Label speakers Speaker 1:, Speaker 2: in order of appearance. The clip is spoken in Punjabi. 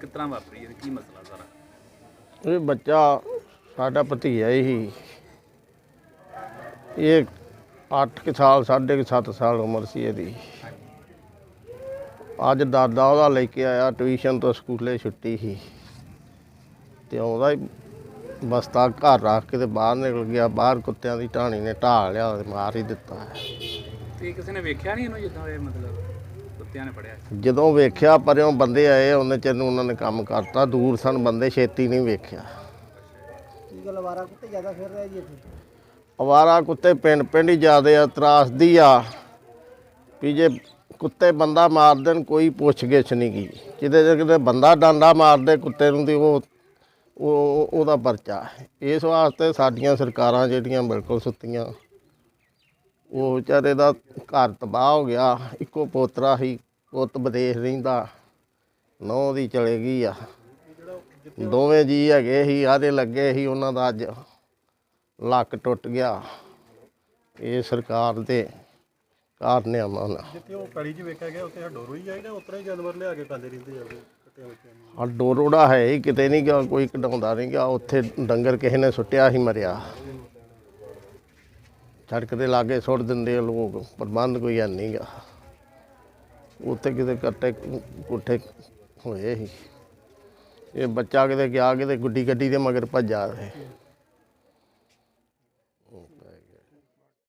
Speaker 1: ਕਿਸ ਵਾਪਰੀ ਇਹ ਕੀ ਮਸਲਾ ਸਾਰਾ?
Speaker 2: ਇਹ ਬੱਚਾ ਸਾਡਾ ਭਤੀਜਾ ਹੀ ਇਹ 8 ਕੁ ਸਾਲ, ਸਾਢੇ ਕੁ ਸੱਤ ਸਾਲ ਉਮਰ ਸੀ ਇਹਦੀ। ਅੱਜ ਦਾਦਾ ਉਹਦਾ ਲੈ ਕੇ ਆਇਆ, ਟਿਊਸ਼ਨ ਤੋਂ ਸਕੂਲੇ ਛੁੱਟੀ ਸੀ। ਤੇ ਉਹਦਾ ਹੀ ਬਸਤਾ ਘਰ ਰੱਖ ਕੇ ਤੇ ਬਾਹਰ ਨਿਕਲ ਗਿਆ ਬਾਹਰ ਕੁੱਤਿਆਂ ਦੀ ਢਾਣੀ ਨੇ ਢਾਲ ਲਿਆ ਤੇ ਮਾਰ ਹੀ ਦਿੱਤਾ।
Speaker 1: ਤੇ ਕਿਸੇ ਨੇ ਵੇਖਿਆ ਨਹੀਂ ਇਹਨੂੰ ਜਿੱਦਾਂ ਇਹ ਮਤਲਬ ਕੁੱਤਿਆਂ ਨੇ ਫੜਿਆ?
Speaker 2: ਜਦੋਂ ਵੇਖਿਆ ਪਰਿਓਂ ਬੰਦੇ ਆਏ ਉਹਨੇ ਚਿਰ ਨੂੰ ਉਹਨਾਂ ਨੇ ਕੰਮ ਕਰਤਾ। ਦੂਰ ਸਨ ਬੰਦੇ ਛੇਤੀ ਨਹੀਂ ਵੇਖਿਆ।
Speaker 3: ਕੀ ਗੱਲ ਅਵਾਰਾ ਕੁੱਤੇ ਜ਼ਿਆਦਾ ਫਿਰ ਰਿਹਾ ਜੀ ਇੱਥੇ?
Speaker 2: ਅਵਾਰਾ ਕੁੱਤੇ ਪਿੰਡ ਪਿੰਡ ਹੀ ਜ਼ਿਆਦੇ ਆ ਤਰਾਸਦੀ ਆ। ਵੀ ਜੇ ਕੁੱਤੇ ਬੰਦਾ ਮਾਰ ਦੇਣ ਕੋਈ ਪੁੱਛ ਗਿੱਛ ਨਹੀਂ ਗੀ। ਕਿਤੇ ਜੇ ਕਿਤੇ ਬੰਦਾ ਡਾਂਡਾ ਮਾਰਦੇ ਕੁੱਤੇ ਨੂੰ ਤੇ ਉਹ ਉਹ ਉਹਦਾ ਪਰਚਾ। ਇਸ ਵਾਸਤੇ ਸਾਡੀਆਂ ਸਰਕਾਰਾਂ ਜਿਹੜੀਆਂ ਬਿਲਕੁਲ ਸੁੱਤੀਆਂ, ਉਹ ਵਿਚਾਰੇ ਦਾ ਘਰ ਤਬਾਹ ਹੋ ਗਿਆ। ਇੱਕੋ ਪੋਤਰਾ ਸੀ ਪੁੱਤ ਵਿਦੇਸ਼ ਰਹਿੰਦਾ ਨੌ ਦੀ ਚਲੇ ਗਈ ਆ। ਦੋਵੇਂ ਜੀ ਹੈਗੇ ਸੀ ਆਦੇ ਲੱਗੇ ਸੀ, ਉਹਨਾਂ ਦਾ ਅੱਜ ਲੱਕ ਟੁੱਟ ਗਿਆ। ਇਹ ਸਰਕਾਰ ਦੇ ਕਾਰਨ ਆ ਮਨ
Speaker 4: ਜਿੱਥੇ ਉਹ ਪੈੜੀ 'ਚ ਵੇਖਿਆ ਗਿਆ, ਉੱਥੇ ਡੋਰੋ ਹੀ ਜਾਈਦਾ ਉਤਰਾ ਜਾਨਵਰ ਲਿਆ ਕੇ ਖਾਂਦੇ ਰਹਿੰਦੇ ਆ
Speaker 2: ਆ ਡੋਰੋੜਾ ਹੈ ਹੀ, ਕਿਤੇ ਨਹੀਂ ਗਿਆ, ਕੋਈ ਕਢਾਉਂਦਾ ਨਹੀਂ ਗਿਆ, ਉੱਥੇ ਡੰਗਰ ਕਿਸੇ ਨੇ ਸੁੱਟਿਆ ਹੀ ਮਰਿਆ। ਸੜਕ ਦੇ ਲਾਗੇ ਸੁੱਟ ਦਿੰਦੇ ਆ ਲੋਕ, ਪ੍ਰਬੰਧ ਕੋਈ ਹੈ ਨਹੀਂ ਗਾ। ਉੱਥੇ ਕਿਤੇ ਕੱਟੇ ਕੁੱਠੇ ਹੋਏ ਹੀ ਇਹ ਬੱਚਾ ਕਿਤੇ ਗਿਆ, ਕਿਤੇ ਗੁੱਡੀ ਗੱਡੀ ਦੇ ਮਗਰ ਭੱਜਾ ਰਹੇ